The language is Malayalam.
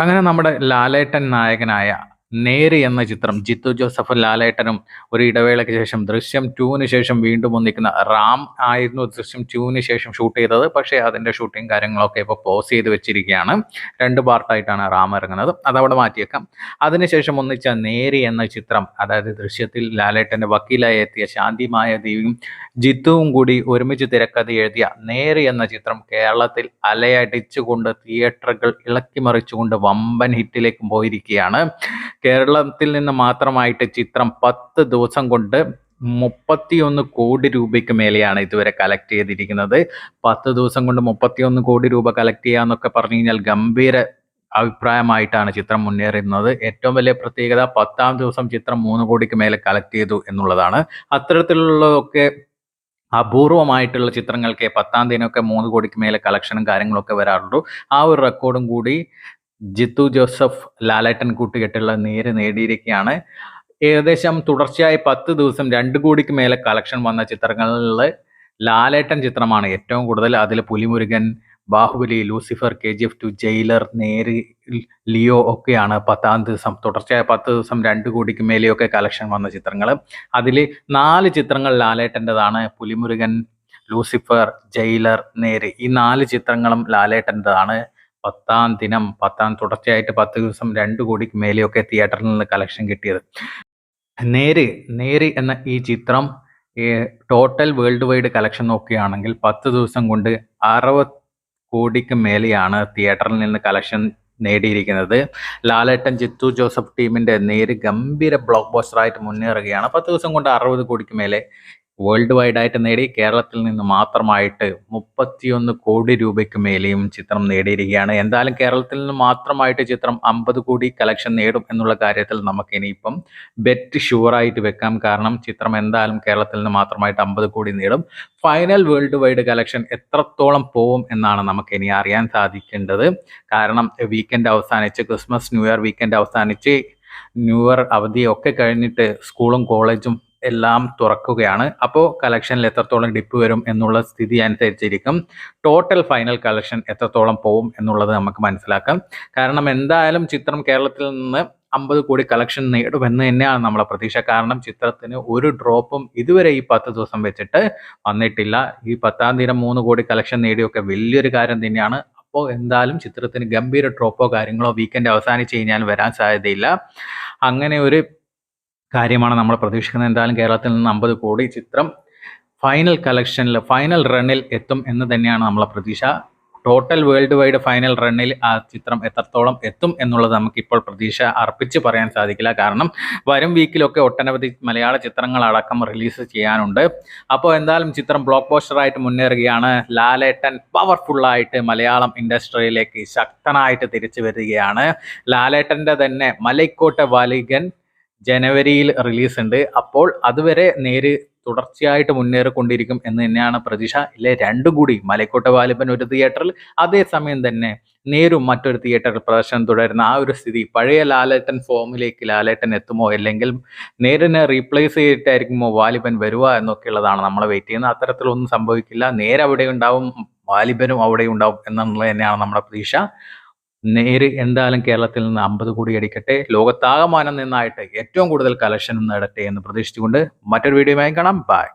അങ്ങനെ നമ്മുടെ ലാലേട്ടൻ നായകനായ നേര് എന്ന ചിത്രം ജിത്തു ജോസഫ് ലാലേട്ടനും ഒരു ഇടവേളയ്ക്ക് ശേഷം ദൃശ്യം ടൂവിന് ശേഷം വീണ്ടും ഒന്നിക്കുന്ന റാം ആയിരുന്നു ദൃശ്യം ടൂവിന് ശേഷം ഷൂട്ട് ചെയ്തത്. പക്ഷേ അതിന്റെ ഷൂട്ടിംഗ് കാര്യങ്ങളൊക്കെ ഇപ്പോൾ പോസ് ചെയ്ത് വെച്ചിരിക്കുകയാണ്. രണ്ട് പാർട്ടായിട്ടാണ് റാം ഇറങ്ങുന്നത്. അതവിടെ മാറ്റിയേക്കാം. അതിനുശേഷം ഒന്നിച്ച നേര് എന്ന ചിത്രം അതായത് ദൃശ്യത്തിൽ ലാലേട്ടന്റെ വക്കീലായി എത്തിയ ശാന്തിമായ ദേവിയും ജിത്തുവും കൂടി ഒരുമിച്ച് തിരക്കഥ എഴുതിയ നേര് എന്ന ചിത്രം കേരളത്തിൽ അലയടിച്ചുകൊണ്ട് തിയേറ്ററുകൾ ഇളക്കിമറിച്ചുകൊണ്ട് വമ്പൻ ഹിറ്റിലേക്ക് പോയിരിക്കുകയാണ്. കേരളത്തിൽ നിന്ന് മാത്രമായിട്ട് ചിത്രം പത്ത് ദിവസം കൊണ്ട് മുപ്പത്തിയൊന്ന് കോടി രൂപയ്ക്ക് മേലെയാണ് ഇതുവരെ കളക്ട് ചെയ്തിരിക്കുന്നത്. പത്ത് ദിവസം കൊണ്ട് മുപ്പത്തിയൊന്ന് കോടി രൂപ കളക്ട് ചെയ്യുക എന്നൊക്കെ പറഞ്ഞു കഴിഞ്ഞാൽ ഗംഭീര അഭിപ്രായമായിട്ടാണ് ചിത്രം മുന്നേറുന്നത്. ഏറ്റവും വലിയ പ്രത്യേകത പത്താം ദിവസം ചിത്രം മൂന്ന് കോടിക്ക് മേലെ കളക്ട് ചെയ്തു എന്നുള്ളതാണ്. അത്തരത്തിലുള്ളതൊക്കെ അപൂർവമായിട്ടുള്ള ചിത്രങ്ങൾക്ക് പത്താം ദിനമൊക്കെ മൂന്ന് കോടിക്ക് മേലെ കളക്ഷനും കാര്യങ്ങളൊക്കെ വരാറുള്ളൂ ആ ഒരു റെക്കോർഡും കൂടി ജിത്തു ജോസഫ് ലാലേട്ടൻ കൂട്ടുകെട്ടുള്ള നേര് നേടിയിരിക്കുകയാണ്. ഏകദേശം തുടർച്ചയായി പത്ത് ദിവസം രണ്ട് കോടിക്ക് മേലെ കളക്ഷൻ വന്ന ചിത്രങ്ങളിൽ ലാലേട്ടൻ ചിത്രമാണ് ഏറ്റവും കൂടുതൽ. അതിൽ Pulimurugan Baahubali Lucifer K G F two Jailer Neru Leo ഒക്കെയാണ് പത്താം ദിവസം. തുടർച്ചയായ പത്ത് ദിവസം രണ്ട് കോടിക്ക് മേലെയൊക്കെ കളക്ഷൻ വന്ന ചിത്രങ്ങൾ അതിൽ നാല് ചിത്രങ്ങൾ ലാലേട്ടന്റെതാണ്. പുലിമുരുകൻ ലൂസിഫർ ജയിലർ നേര് ഈ നാല് ചിത്രങ്ങളും ലാലേട്ടന്റെതാണ്. പത്താം ദിനം പത്താം തുടർച്ചയായിട്ട് പത്ത് ദിവസം രണ്ട് കോടിക്ക് മേലെയൊക്കെ തിയേറ്ററിൽ നിന്ന് കളക്ഷൻ കിട്ടിയത്. നേര് നേര് എന്ന ഈ ചിത്രം ടോട്ടൽ വേൾഡ് വൈഡ് കളക്ഷൻ നോക്കുകയാണെങ്കിൽ പത്ത് ദിവസം കൊണ്ട് അറുപത് കോടിക്ക് മേലെയാണ് തിയേറ്ററിൽ നിന്ന് കളക്ഷൻ നേടിയിരിക്കുന്നത്. ലാലേട്ടൻ ജിത്തു ജോസഫ് ടീമിന്റെ നേര് ഗംഭീര ബ്ലോക്ക് ബോസ്റ്ററായിട്ട് മുന്നേറുകയാണ്. പത്ത് ദിവസം കൊണ്ട് അറുപത് കോടിക്ക് മേലെ വേൾഡ് വൈഡ് ആയിട്ട് നേടി. കേരളത്തിൽ നിന്ന് മാത്രമായിട്ട് മുപ്പത്തിയൊന്ന് കോടി രൂപയ്ക്ക് മേലെയും ചിത്രം നേടിയിരിക്കുകയാണ്. എന്തായാലും കേരളത്തിൽ നിന്ന് മാത്രമായിട്ട് ചിത്രം അമ്പത് കോടി കളക്ഷൻ നേടും എന്നുള്ള കാര്യത്തിൽ നമുക്ക് ഇനിയിപ്പം ബെറ്റ് ഷുവറായിട്ട് വെക്കാം. കാരണം ചിത്രം എന്തായാലും കേരളത്തിൽ നിന്ന് മാത്രമായിട്ട് അമ്പത് കോടി നേടും. ഫൈനൽ വേൾഡ് വൈഡ് കളക്ഷൻ എത്രത്തോളം പോവും എന്നാണ് നമുക്ക് ഇനി അറിയാൻ സാധിക്കേണ്ടത്. കാരണം വീക്കെൻഡ് അവസാനിച്ച് ക്രിസ്മസ് ന്യൂ ഇയർ വീക്കെൻഡ് അവസാനിച്ച് ന്യൂ ഇയർ അവധിയൊക്കെ കഴിഞ്ഞിട്ട് സ്കൂളും കോളേജും എല്ലാം തുറക്കുകയാണ്. അപ്പോൾ കളക്ഷനിൽ എത്രത്തോളം ഡിപ്പ് വരും എന്നുള്ള സ്ഥിതി അനുസരിച്ചിരിക്കും. ടോട്ടൽ ഫൈനൽ കളക്ഷൻ എത്രത്തോളം പോവും എന്നുള്ളത് നമുക്ക് മനസ്സിലാക്കാം. കാരണം എന്തായാലും ചിത്രം കേരളത്തിൽ നിന്ന് അമ്പത് കോടി കളക്ഷൻ നേടുമെന്ന് തന്നെയാണ് നമ്മളെ പ്രതീക്ഷ. കാരണം ചിത്രത്തിന് ഒരു ഡ്രോപ്പും ഇതുവരെ ഈ പത്ത് ദിവസം വെച്ചിട്ട് വന്നിട്ടില്ല. ഈ പത്താം തീയതി മൂന്ന് കോടി കളക്ഷൻ നേടിയൊക്കെ വലിയൊരു കാര്യം തന്നെയാണ്. അപ്പോൾ എന്തായാലും ചിത്രത്തിന് ഗംഭീര ഡ്രോപ്പോ കാര്യങ്ങളോ വീക്കെൻഡ് അവസാനിച്ച് കഴിഞ്ഞാൽ വരാൻ സാധ്യതയില്ല. അങ്ങനെ ഒരു കാര്യമാണ് നമ്മൾ പ്രതീക്ഷിക്കുന്നത്. എന്തായാലും കേരളത്തിൽ നിന്ന് അമ്പത് കോടി ചിത്രം ഫൈനൽ കളക്ഷനിൽ ഫൈനൽ റണ്ണിൽ എത്തും എന്ന് തന്നെയാണ് നമ്മളെ പ്രതീക്ഷ. ടോട്ടൽ വേൾഡ് വൈഡ് ഫൈനൽ റണ്ണിൽ ആ ചിത്രം എത്രത്തോളം എത്തും എന്നുള്ളത് നമുക്കിപ്പോൾ പ്രതീക്ഷ അർപ്പിച്ച് പറയാൻ സാധിക്കില്ല. കാരണം വരും വീക്കിലൊക്കെ ഒട്ടനവധി മലയാള ചിത്രങ്ങൾ അടക്കം റിലീസ് ചെയ്യാനുണ്ട്. അപ്പോൾ എന്തായാലും ചിത്രം ബ്ലോക്ക് പോസ്റ്ററായിട്ട് മുന്നേറുകയാണ്. ലാലേട്ടൻ പവർഫുള്ളായിട്ട് മലയാളം ഇൻഡസ്ട്രിയിലേക്ക് ശക്തനായിട്ട് തിരിച്ചു വരികയാണ്. ലാലേട്ടന്റെ തന്നെ മലൈക്കോട്ടെ വാലികൻ ജനുവരിയിൽ റിലീസ് ഉണ്ട് അപ്പോൾ അതുവരെ നേര് തുടർച്ചയായിട്ട് മുന്നേറിക്കൊണ്ടിരിക്കും എന്ന് തന്നെയാണ് പ്രതീക്ഷ. ഇല്ലേ രണ്ടും കൂടി. മലക്കോട്ട വാലിപ്പൻ ഒരു തിയേറ്ററിൽ അതേസമയം തന്നെ നേരും മറ്റൊരു തിയേറ്ററിൽ പ്രദർശനം തുടരുന്ന ആ ഒരു സ്ഥിതി. പഴയ ലാലേട്ടൻ ഫോമിലേക്ക് ലാലേട്ടൻ എത്തുമോ? അല്ലെങ്കിൽ നേരിനെ റീപ്ലേസ് ചെയ്തിട്ടായിരിക്കുമോ വാലിബൻ വരുക എന്നൊക്കെയുള്ളതാണ് നമ്മൾ വെയിറ്റ് ചെയ്യുന്നത്. അത്തരത്തിലൊന്നും സംഭവിക്കില്ല. നേരെ അവിടെ ഉണ്ടാവും വാലിബനും അവിടെ ഉണ്ടാവും എന്നുള്ളത് തന്നെയാണ് നമ്മുടെ പ്രതീക്ഷ. നേര് എന്തായാലും കേരളത്തിൽ നിന്ന് അമ്പത് കോടി അടിക്കട്ടെ. ലോകത്താകമാനം നിന്നായിട്ട് ഏറ്റവും കൂടുതൽ കലക്ഷൻ നേടട്ടെ എന്ന് പ്രതീക്ഷിച്ചുകൊണ്ട് മറ്റൊരു വീഡിയോയുമായി കാണാം. ബൈ